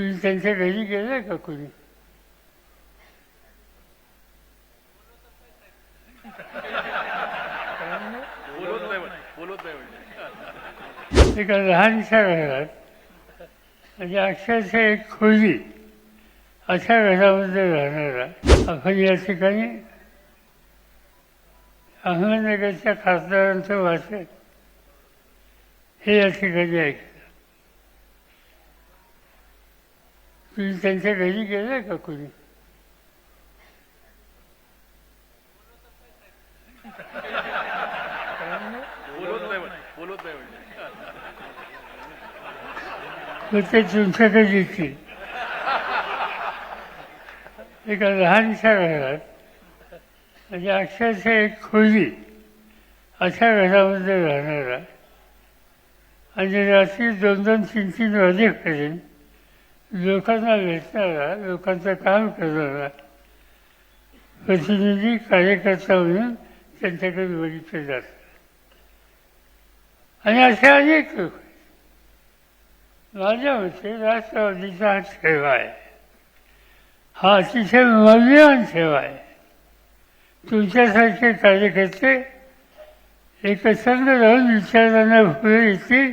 तुम्ही त्यांच्या घरी गेलं का कोणी? एका लहानशा घरात म्हणजे अक्षरशः एक खोली अशा घरामध्ये राहणारा आपण या ठिकाणी अहमदनगरच्या खासदारांचं वाचन हे या ठिकाणी ऐकलं. तुम्ही त्यांच्या घरी गेलाय का कोणी मग ते तुमच्याकडे येतील एका लहानशा घरात म्हणजे अक्षरशः एक खोली अशा घरामध्ये राहणारा आणि रात्री दोन दोन तीन तीन वाजेपर्यंत लोकांना भेटणारा लोकांचं काम करणारा प्रतिनिधी कार्यकर्ता म्हणून त्यांच्याकडे बघितले जातात आणि असे अनेक लोक माझ्या मते राष्ट्रवादीचा हा ठेवा आहे. हा अतिशय मौल्यवान ठेवा आहे. तुमच्यासारखे कार्यकर्ते एकसंग राहून विचारांना पुढे येतील